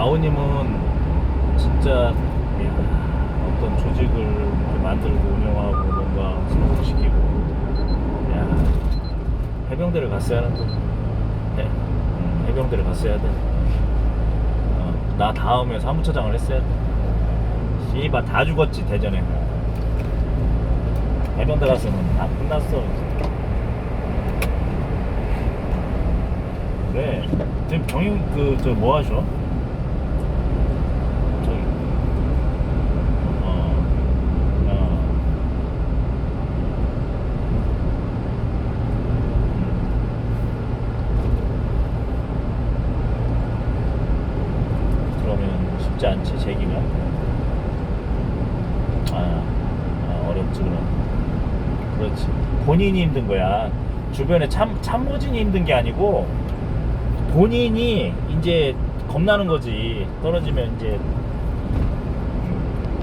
아우님은 진짜 어떤 조직을 만들고 운영하고 뭔가 성공시키고 야 해병대를 갔어야 하는데 해, 네. 음, 해병대를 갔어야 돼. 어, 나 다음에 사무처장을 했어야 돼. 씨발 다 죽었지 대전에. 해병대 갔으면 다 끝났어. 그래 지금 경영 그저 뭐 하셔? 쉽지 않지 재기가 아, 아 어렵지 그럼. 그렇지. 본인이 힘든 거야. 주변에 참 참모진이 힘든 게 아니고 본인이 이제 겁나는 거지. 떨어지면 이제